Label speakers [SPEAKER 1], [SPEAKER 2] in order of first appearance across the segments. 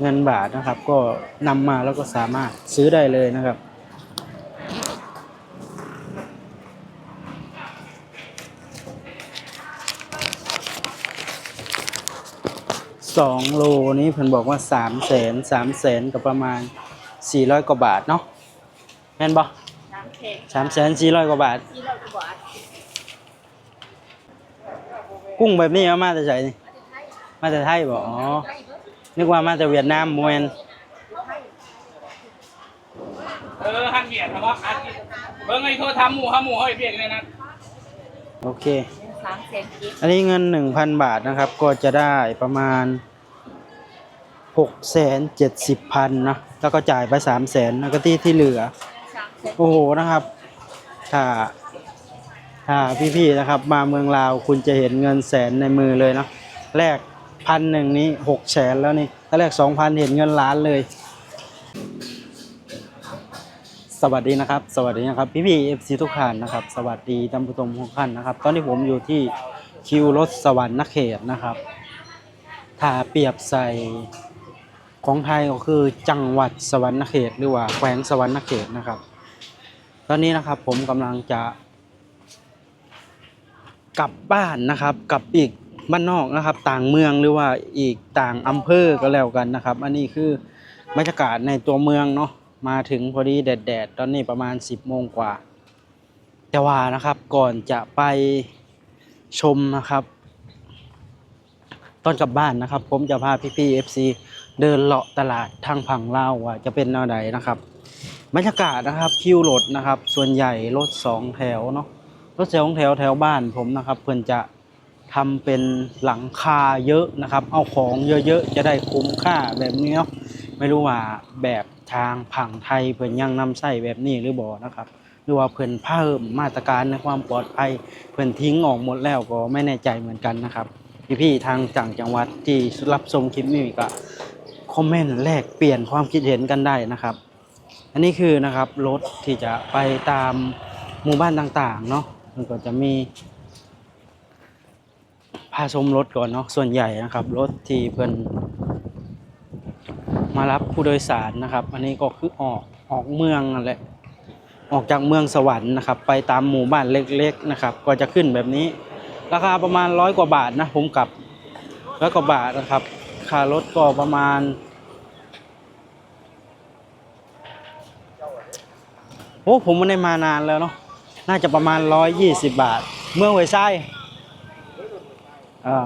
[SPEAKER 1] เงินบาทนะครับ ก็นำมาแล้วก็สามารถซื้อได้เลยนะครับ สองโลนี้เพิ่นบอกว่าสามแสนสามแสนกับประมาณสี่ร้อยกว่าบาทเนาะแม่นบ่
[SPEAKER 2] น้ำเค็ม
[SPEAKER 1] สามแสนสี่ร้อยกว่าบาท
[SPEAKER 2] ที่เราจะบอก
[SPEAKER 1] กุ้งแบบนี้เอามาแต่ไสนี่มาแต่ไทยบ่อ๋อ นึกว่ามาแต่เวียดนามโมเมน
[SPEAKER 3] เออหันเบียดครับว่าหันเบิ่งไอ้โทรทำหมูห้าหมูเฮ้ยเบียดเลยนะ
[SPEAKER 1] โอเค
[SPEAKER 2] สามเซนกิฟ
[SPEAKER 1] อันนี้เงินหนึ่งพันบาทนะครับ ก็จะได้ประมาณหกแสนเจ็ดสิบพันนะแล้วก็จ่ายไปสามแสนแล้วก็ที่ที่เหลือ
[SPEAKER 2] สามเซน
[SPEAKER 1] โอ้โหนะครับ ถ้า ถ้าพี่ๆนะครับ มาเมืองลาวคุณจะเห็นเงินแสนในมือเลยเนาะแรก พันหนึ่งนี้หกแสนแล้วนี่ถ้าแรกสองพันเห็นเงินล้านเลย สวัสดีนะครับ สวัสดีนะครับพี่ๆเอฟซีทุกท่านนะครับ สวัสดีท่านผู้ชมทุกท่านนะครับ ตอนนี้ผมอยู่ที่คิวรถสวรรค์นักเขตนะครับ ถ้าเปรียบใส่ของไทยก็คือจังหวัดสวรรค์นเขตหรือว่าแขวงสวรรค์นเขตนะครับ ตอนนี้นะครับผมกำลังจะกลับบ้านนะครับกลับอีก บ้านนอกนะครับ ต่างเมืองหรือว่าอีกต่างอำเภอก็แล้วกันนะครับ อันนี้คือบรรยากาศในตัวเมืองเนาะมาถึงพอดีแดดๆตอนนี้ประมาณ 10โมงกว่า แต่ว่านะครับก่อนจะไปชมนะครับ ตอนกลับบ้านนะครับ ผมจะพาพี่ๆ FC เดินเลาะตลาดทางผังเล่าว่าจะเป็นแนวใดนะครับบรรยากาศนะครับคิวรถนะครับ ส่วนใหญ่รถสองแถวเนาะรถสองแถวแถวบ้านผมนะครับ เพื่อนจะ ทำเป็นหลังคาเยอะนะครับ เอาของเยอะๆจะได้คุ้มค่าแบบนี้เนาะไม่รู้ว่าแบบทางผังไทยเพื่อนยังนำใส่แบบนี้หรือบ่นะครับหรือว่าเพื่อนเพิ่มมาตรการในความปลอดภัยเพื่อนทิ้งออกหมดแล้วก็ไม่แน่ใจเหมือนกันนะครับพี่ๆทางต่างจังหวัดที่รับชมคลิปนี้ก็คอมเมนต์แลกเปลี่ยนความคิดเห็นกันได้นะครับ อันนี้คือนะครับรถที่จะไปตามหมู่บ้านต่างๆเนาะมันก็จะมีาชมรถก่อนเนาะส่วนใหญ่นะครับ รถที่เพิ่นมารับผู้โดยสารนะครับ อันนี้ก็คือออกออกเมืองนั่นแหละออกจากเมืองสวรรค์นะครับ ไปตามหมู่บ้านเล็กๆนะครับ ก็จะขึ้นแบบนี้ ราคาประมาณร้อยกว่าบาทนะผมกลับร้อยกว่าบาทนะครับค่ารถก็ประมาณโอ้ผมไม่ได้มานานแล้วเนาะน่าจะประมาณร้อยยี่สิบบาท เมืองเวยไซ อ่า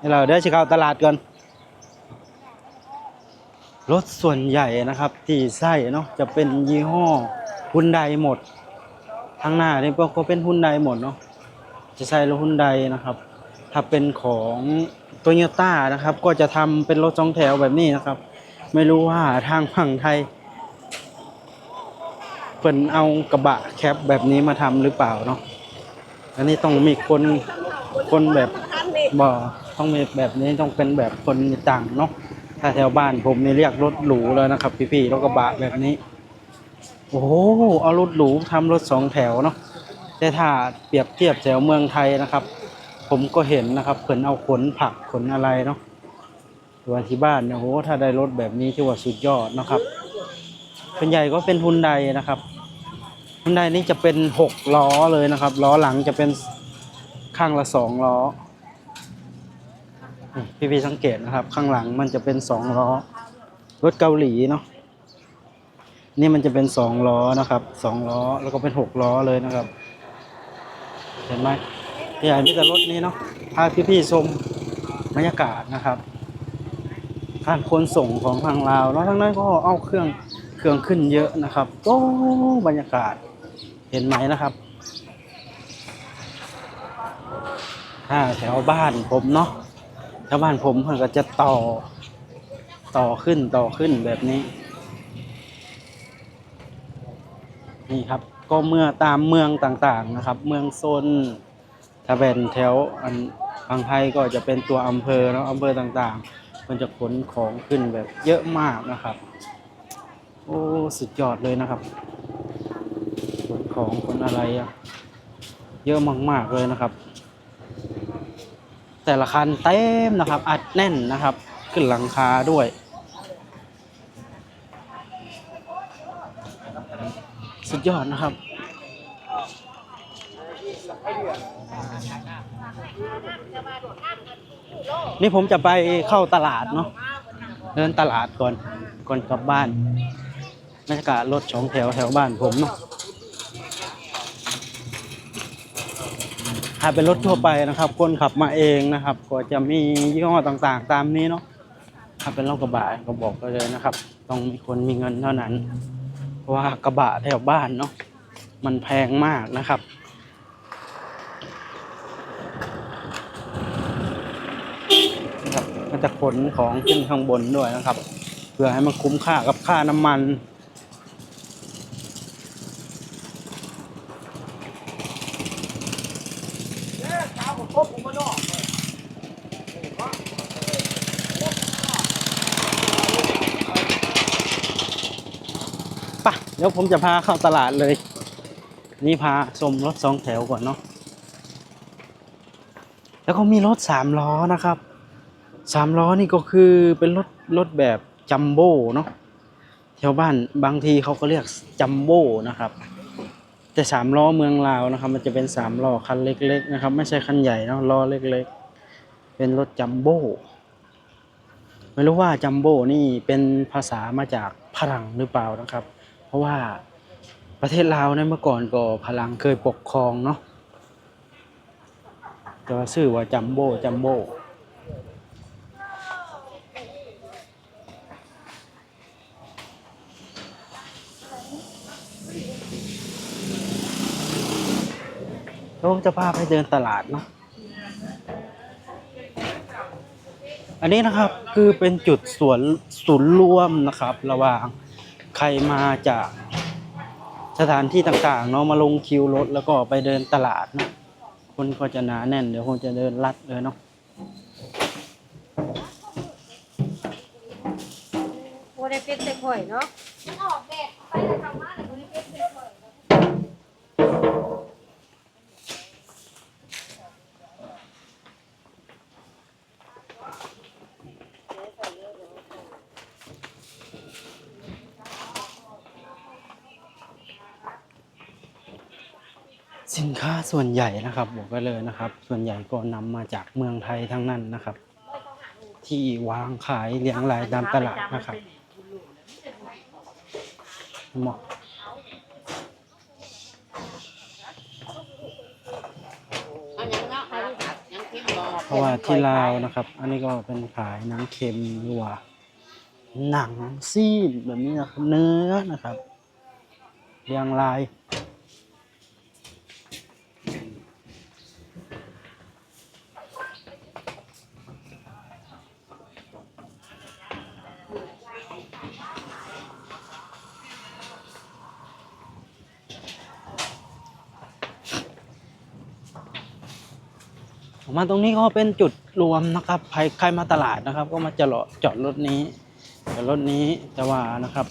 [SPEAKER 1] นี่เราเดี๋ยวจะเข้าตลาดก่อนรถส่วนใหญ่นะครับที่ใส่เนาะจะเป็นยี่ห้อฮุนไดหมดทางหน้านี่ก็เป็นฮุนไดหมดเนาะจะใส่รถฮุนไดนะครับ ถ้าเป็นของโตโยต้านะครับ ก็จะทำเป็นรถสองแถวแบบนี้นะครับ ไม่รู้ว่าทางฝั่งไทยเพิ่นเอากระบะแคปแบบนี้มาทำหรือเปล่าเนาะอันนี้ต้องมีคน คนแบบบ่ต้องมีแบบนี้ต้องเป็นแบบคนมีตังค์เนาะถ้าแถวบ้านผมนี่เรียกรถหรูแล้วนะครับ พี่ๆรถกระบะแบบนี้ โอ้โหเอารถหรูทำรถสองแถวเนาะแต่ถ้าเปรียบเทียบแถวเมืองไทยนะครับ ผมก็เห็นนะครับเพิ่นเอาขนผักขนอะไรเนาะตัวที่บ้านเนี่ยโหถ้าได้รถแบบนี้ถือว่าสุดยอดนะครับส่วนใหญ่ก็เป็นฮุนไดนะครับฮุนไดนี่จะเป็นหกล้อเลยนะครับล้อหลังจะเป็น ข้างละสองล้อนี่พี่ๆสังเกตนะครับ ข้างหลังมันจะเป็นสองล้อ รถเกาหลีเนาะ นี่มันจะเป็นสองล้อนะครับสองล้อแล้วก็เป็นหกล้อเลยนะครับ เห็นไหมพี่ใหญ่มีแต่รถนี้เนาะ พาพี่ๆชมบรรยากาศนะครับ การขนส่งของทางลาวแล้วทั้งนั้นก็เอาเครื่องเครื่องขึ้นเยอะนะครับ โอ้บรรยากาศ เห็นไหมนะครับ ถ้าแถวบ้านผมเนาะแถวบ้านผมมันก็จะต่อ ต่อขึ้นต่อขึ้นแบบนี้ นี่ครับก็เมื่อตามเมืองต่างๆนะครับ เมืองโซนถ้าเป็นแถวอันบางไทยก็จะเป็นตัวอำเภอเนาะอำเภอต่างๆ มันจะขนของขึ้นแบบเยอะมากนะครับ โอ้สุดยอดเลยนะครับขนของขนอะไรอะเยอะมากๆเลยนะครับ แต่ละคันเต็มนะครับ อัดแน่นนะครับ ขึ้นหลังคาด้วย สุดยอดนะครับ นี่ผมจะไปเข้าตลาดเนาะเดินตลาดก่อนก่อนกลับบ้านบรรยากาศรถสองแถวแถวบ้านผมเนาะ ถ้าเป็นรถทั่วไปนะครับ คนขับมาเองนะครับ ก็จะมียี่ห้อต่างๆ ตามนี้เนาะถ้าเป็นรถกระบะก็บอกไปเลยนะครับ ต้องมีคนมีเงินเท่านั้น เพราะว่ากระบะแถวบ้านเนาะมันแพงมากนะครับนะครับมันจะขนของขึ้นข้างบนด้วยนะครับ เพื่อให้มันคุ้มค่ากับค่าน้ำมัน ดี๋ยวผมจะพาเข้าตลาดเลย นี่พาชมรถสองแถวก่อนเนาะแล้วก็มีรถสามล้อนะครับสามล้อนี่ก็คือเป็นรถรถแบบจัมโบ้เนาะแถวบ้านบางทีเขาก็เรียกจัมโบ้นะครับ แต่สามล้อเมืองลาวนะครับ มันจะเป็นสามล้อคันเล็ก ๆ นะครับ ไม่ใช่คันใหญ่เนาะล้อเล็ก ๆ เป็นรถจัมโบ้ไม่รู้ว่าจัมโบ้นี่เป็นภาษามาจากพลังหรือเปล่านะครับ ราะว่าประเทศลาวในยเมื่อก่อนก็พลังเคยปกครองเนาะแต่ว่าชื่อว่าจัมโบ้จัมโบ้แล้วผมจะพาไปเดินตลาดเนาะ อันนี้นะครับคือเป็นจุดสวนศูนย์รวมนะครับ ระหว่าง ใครมาจากสถานที่ต่างๆเนาะมาลงคิวรถแล้วก็ไปเดินตลาดเนาะคนก็จะหนาแน่นเดี๋ยวคงจะเดินลัดเลยเนาะ
[SPEAKER 4] โมได้เป็ดใส่ข่อยเนาะ
[SPEAKER 2] มันออกแดดไปเลยทำมาแต่กูนี่เป็นเลย
[SPEAKER 1] สินค้าส่วนใหญ่นะครับบอกไปเลยนะครับ ส่วนใหญ่ก็นำมาจากเมืองไทยทั้งนั้นนะครับ ที่วางขายเลี้ยงรายตามตลาดนะครับเหมาะ
[SPEAKER 2] เพ
[SPEAKER 1] ราะว่าที่ลาวนะครับ อันนี้ก็เป็นขายนังเค็มหรือว่าหนังซีนแบบนี้นะครับเนื้อนะครับเรียงราย มาตรงนี้ก็เป็นจุดรวมนะครับใครใครมาตลาดนะครับ ก็มาจอดจอดรถนี้จอดรถนี้แต่ว่านะครับ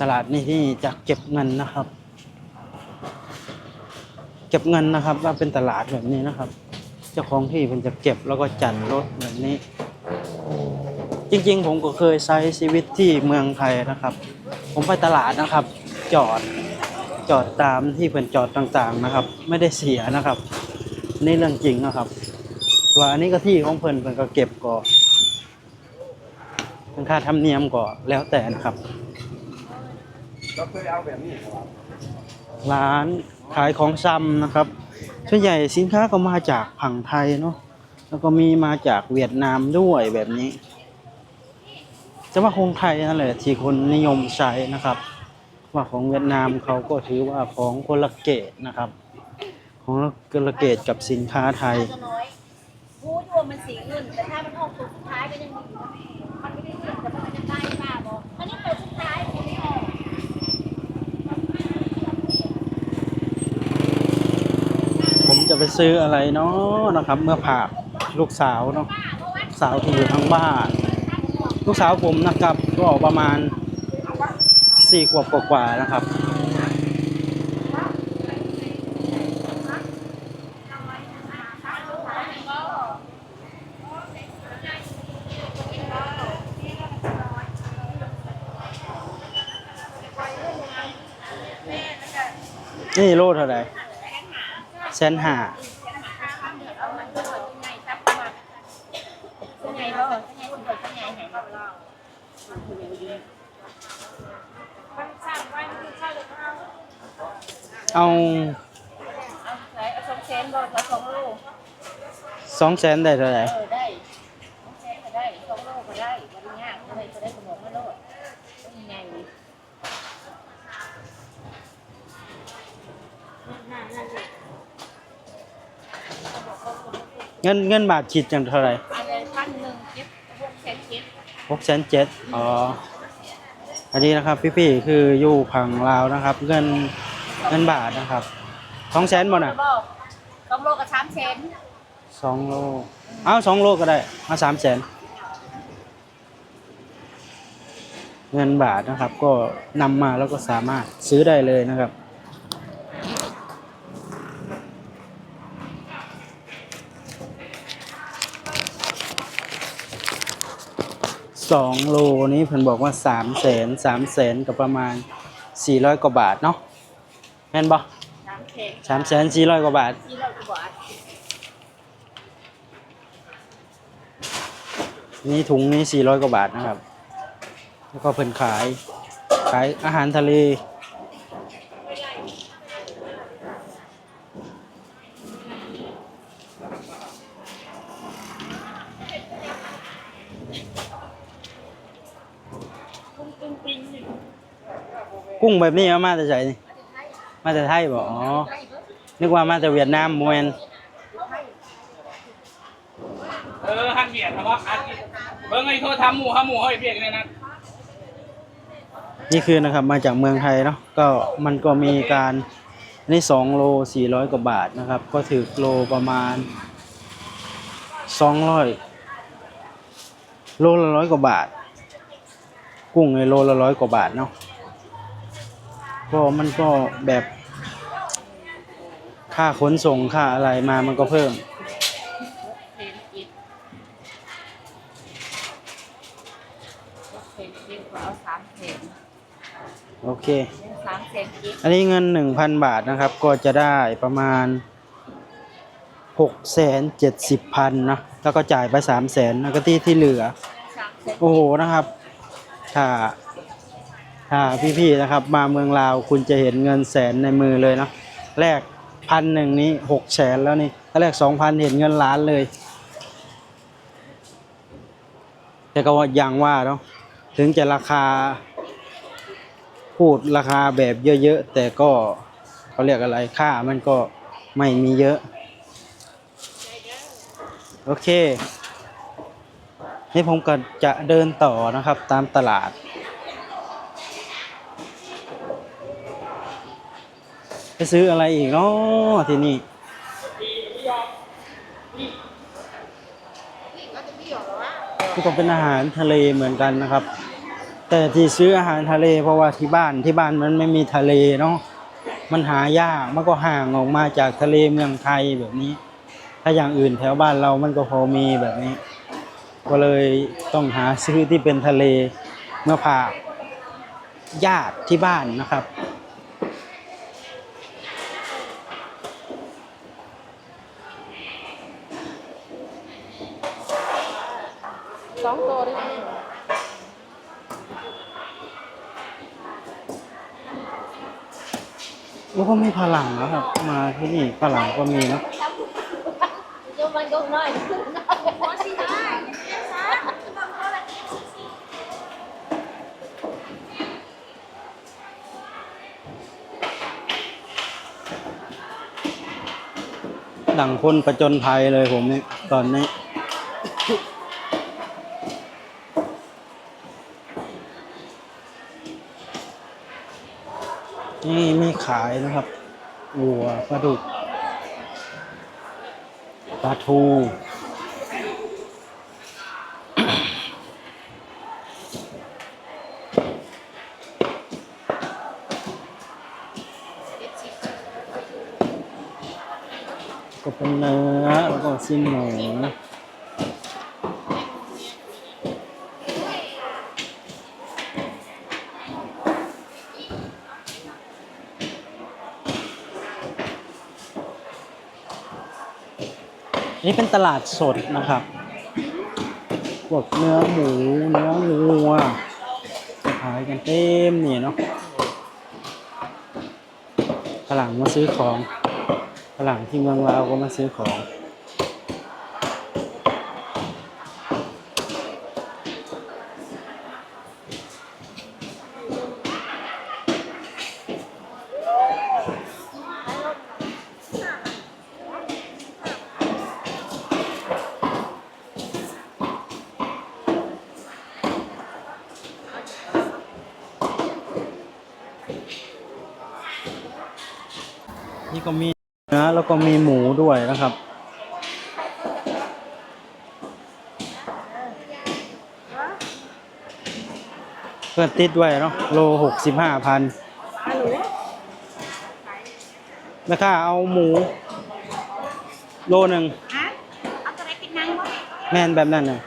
[SPEAKER 1] ตลาดนี้ที่จะเก็บเงินนะครับ เก็บเงินนะครับว่าเป็นตลาดแบบนี้นะครับ เจ้าของที่เป็นจะเก็บแล้วก็จัดรถแบบนี้ จริงๆ ผมก็เคยใช้ชีวิตที่เมืองไทยนะครับ ผมไปตลาดนะครับ จอดจอดตามที่เป็นจอดต่างๆนะครับ ไม่ได้เสียนะครับ นี่เรื่องจริงนะครับส่วอันนี้ก็ที่ของเพิ่นเพิ่นก็เก็บก็เป็นค่าธรรมเนียมก็แล้วแต่นะครับ
[SPEAKER 3] เราเคยเอาแบบนี้ร้า
[SPEAKER 1] นขายของซ้ำนะครับส่วนใหญ่สินค้าก็มาจากผังไทยเนาะแล้วก็มีมาจากเวียดนามด้วยแบบนี้ จะว่าของไทยนั่นแหละที่คนนิยมใช้นะครับ ว่าของเวียดนามเขาก็ถือว่าของคนละเกตนะครับ ของคนละเกตกับสินค้าไทย
[SPEAKER 2] น้อยพูดว่ามันสีอื่นแต่ถ้ามันออกตัวสุดท้ายก็ยังดีนะมันไม่ได้เสียแต่มันจะได้ป้าบอกอันนี้ตัวสุดท้ายมันไม่ออก
[SPEAKER 1] ผมจะไปซื้ออะไรเนาะนะครับ เมื่อผ่าลูกสาวเนาะสาวที่อยู่ทางบ้าน ลูกสาวผมนะครับ ก็ประมาณสี่ขวบกว่าๆนะครับ นี่โลเท่าไร่แสนห้า
[SPEAKER 2] เอาสอง
[SPEAKER 1] แสนได้เท่าไหร่
[SPEAKER 2] เงินเงิน
[SPEAKER 1] บาทคิดจังเท่าไหร่
[SPEAKER 2] อันนี้พันหนึ่งเจ็ดหกเซนเจ็ด
[SPEAKER 1] หกแสนเจ็ดอ๋อ อันนี้นะครับพี่ๆคืออยู่ผังลาวนะครับ เงินเงินบาทนะครับสองแสนบ่น่ะ
[SPEAKER 2] บ่สองโลกับสามเซน
[SPEAKER 1] สองโลเอาสองโลก็ได้มาสามแสนเงินบาทนะครับ ก็นำมาแล้วก็สามารถซื้อได้เลยนะครับ สองโลนี้เพิ่นบอกว่าสามแสนสามแสนกับประมาณสี่ร้อยกว่าบาทเนาะแม่นบ่
[SPEAKER 2] สามเซน
[SPEAKER 1] สามแสนสี่ร้อยกว่าบาท นี่ถุงนี้สี่ร้อยกว่าบาทนะครับ แล้วก็เพิ่นขาย ขายอาหารทะเล กุ้งแบบนี้เอามาแต่ใส่นี่มาแต่ไทยบ่อ๋อนึกว่ามาแต่เวียดนามมวน
[SPEAKER 3] เออหันเบียดทะเลาะกันเบิ่งไอ้โทรทำหมูห้าหมูเฮ้ยเบียดเลยนะ
[SPEAKER 1] นี่คือนะครับมาจากเมืองไทยเนาะก็มันก็มีการนี่สองโลสี่ร้อยกว่าบาทนะครับ ก็ถือโลประมาณสองร้อยโลละร้อยกว่าบาท กุ้งในโลละร้อยกว่าบาทเนาะ ก็มันก็แบบค่าขนส่งค่าอะไรมามันก็เพิ่ม
[SPEAKER 2] เซนจิตเซนจิตก็เอาสามเซน
[SPEAKER 1] โอเค
[SPEAKER 2] สามเซนจิต
[SPEAKER 1] อันนี้เงินหนึ่งพันบาทนะครับ ก็จะได้ประมาณหกแสนเจ็ดสิบพันนะแล้วก็จ่ายไปสามแสนแล้วก็ที่ที่เหลือ
[SPEAKER 2] สามเซน
[SPEAKER 1] โอ้โหนะครับ ถ้า ถ้าพี่ๆนะครับ มาเมืองลาวคุณจะเห็นเงินแสนในมือเลยเนาะแรกพันหนึ่งนี้หกแสนแล้วนี่ถ้าแรกสองพันเห็นเงินล้านเลย แต่ก็ว่าอย่างว่าเนาะถึงจะราคาพูดราคาแบบเยอะๆ แต่ก็เขาเรียกอะไรค่ามันก็ไม่มีเยอะ โอเค นี่ผมก็จะเดินต่อนะครับตามตลาด ไปซื้ออะไรอีกเนาะที่นี่นี่ก็เป็นอาหารทะเลเหมือนกันนะครับ แต่ที่ซื้ออาหารทะเลเพราะว่าที่บ้านที่บ้านมันไม่มีทะเลเนาะมันหายากมันก็ห่างออกมาจากทะเลเมืองไทยแบบนี้ ถ้าอย่างอื่นแถวบ้านเรามันก็พอมีแบบนี้ ก็เลยต้องหาซื้อที่เป็นทะเลเมื่อพาญาติที่บ้านนะครับ
[SPEAKER 2] สองตัวด้วย
[SPEAKER 1] ก็มีพลังแล้วครับ มาที่นี่พลังก็มีเนาะ
[SPEAKER 2] ยมมันยมน้อยด้
[SPEAKER 1] ดังคนประจนภัยเลยผมนี่ตอนนี้ นี่มีขายนะครับวัวปลาดุกปลาทู ก็เป็นเนื้อแล้วก็สิ้นหมู นี่เป็นตลาดสดนะครับพวกเนื้อหมู เนื้อวัวขายกันเต็มนี่เนาะฝรั่งมาซื้อของฝรั่งที่เมืองลาวก็มาซื้อของ นี่ ก็มีเนื้อแล้วก็มีหมูด้วยนะครับ เพื่อนติดไว้เนาะโลหกสิบห้าพันแม่ค้าเอาหมู โลหนึ่ง
[SPEAKER 2] ฮะเอาตัวไหนปิดนังบ่
[SPEAKER 1] แมนแบบนั้นน่ะ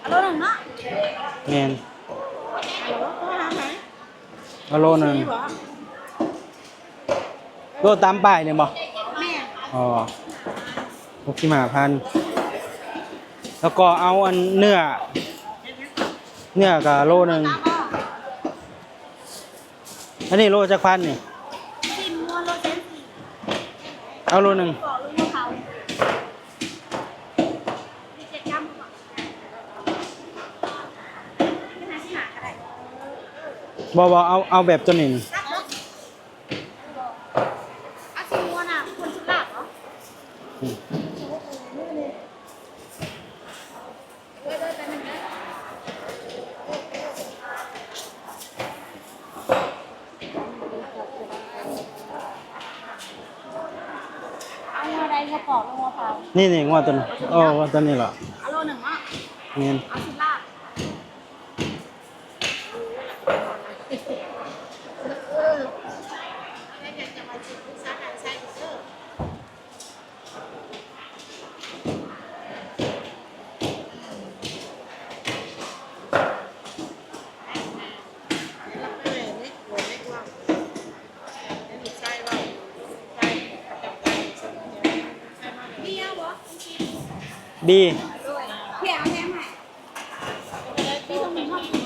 [SPEAKER 2] เอาโลหนึ่งเนาะ
[SPEAKER 1] แมน
[SPEAKER 2] เอาโลหนึ่ง
[SPEAKER 1] เอา โลหนึ่งโลตามป้ายเนี่ยบ่
[SPEAKER 2] แม่
[SPEAKER 1] อ๋อหกสิบห้าพันแล้วก็เอาอันเนื้อ เนื้อกับโลหนึ่ง
[SPEAKER 2] ตาบ่
[SPEAKER 1] อันนี้โลจักพันนี่
[SPEAKER 2] สิบมัวโลเซนสี่
[SPEAKER 1] เอาโลหนึ่ง
[SPEAKER 2] บอกลูกว่าเขาดีเจ็ดกรัมบ่ไม่น่าสิหาก็ได้
[SPEAKER 1] บอบอเอาเอาแบบตัวนี้นี่
[SPEAKER 2] รักเนาะเอาสิมัวน่ะคนสุดลาบเหรอ เอางัวใดงัวปอกงัวเผา
[SPEAKER 1] นี่นี่งวดตัวนี้โอ้งวดตัวนี้เหรอ
[SPEAKER 2] เอาโลหนึ่งอะ
[SPEAKER 1] เงี้ย
[SPEAKER 2] เอาสิบลาบ เบี้ยวเหรอ
[SPEAKER 1] บี
[SPEAKER 2] เบี้ยวแท้ไหมพี่ต้องมีห้องกิน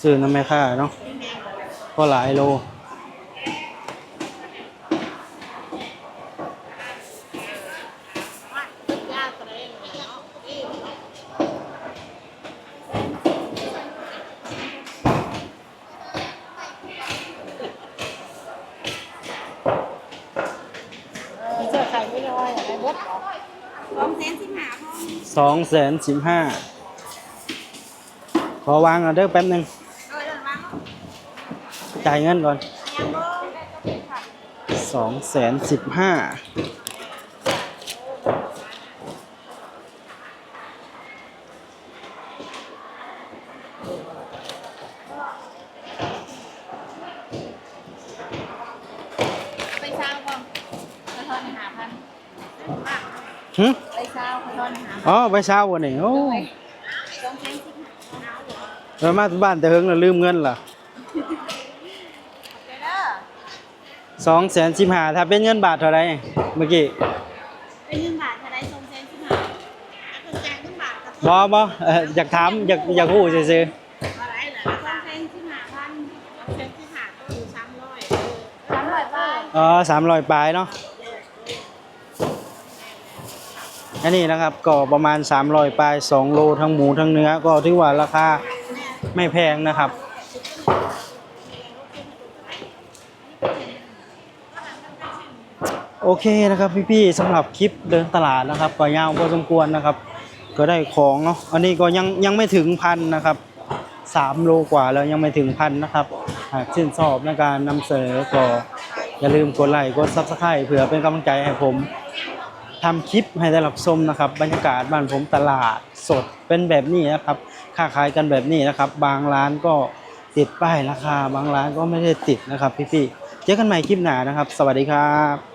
[SPEAKER 1] ซื้อน้ำไม่ค่าเนาะก็หลายโล สองแสนสิบห้าขอวางเอาเด้อแป๊บหนึ่งจ่ายเงินก่อนสองแสนสิบห้า
[SPEAKER 2] ไปเช้าก่อนไปทอนหาพัน
[SPEAKER 1] หึ
[SPEAKER 2] ไปเช้าไปทอนหา
[SPEAKER 1] อ๋อไปเช้าวันนี้โอ้
[SPEAKER 2] สองแสนสิบห้า
[SPEAKER 1] เรามาบ้านแต่เฮิงเราลืมเงินล่ะ
[SPEAKER 2] เด้อ
[SPEAKER 1] สองแสนสิบห้าถ้าเป็นเงินบาทเท่าไหรเมื่อกี้
[SPEAKER 2] เป็นเงินบาทเท่าไรสองแสนสิบห้าถ้าเป็นแจกเงินบาทก็
[SPEAKER 1] บอบอเอ่ออยากถามอยากอยากพูดซื้อ
[SPEAKER 2] อะไรเหรอสองแสนสิบห้าพันสองแสนสิบห้าก็อยู่สามร้อยสามร้อยบาท
[SPEAKER 1] ๆอ๋อสามร้อยปลายเนาะ อันนี้นะครับก็ประมาณ 300ปลาย2โลทั้งหมูทั้งเนื้อ ก็ถือว่าราคาไม่แพงนะครับ โอเคนะครับพี่ๆสำหรับคลิปเดินตลาดนะครับ ก็ยาวพอสมควรนะครับ ก็ได้ของเนาะอันนี้ก็ยังยังไม่ถึงพันนะครับสามโลกว่าแล้วยังไม่ถึงพันนะครับหากชื่นชอบในการนำเสนอก็อย่าลืมกดไลค์กดซับสไครต์เผื่อเป็นกำลังใจให้ผม ทำคลิปให้ได้รับชมนะครับ บรรยากาศบ้านผมตลาดสดเป็นแบบนี้นะครับค้าขายกันแบบนี้นะครับ บางร้านก็ติดป้ายราคา บางร้านก็ไม่ได้ติดนะครับพี่ๆเจอกันใหม่คลิปหน้านะครับ สวัสดีครับ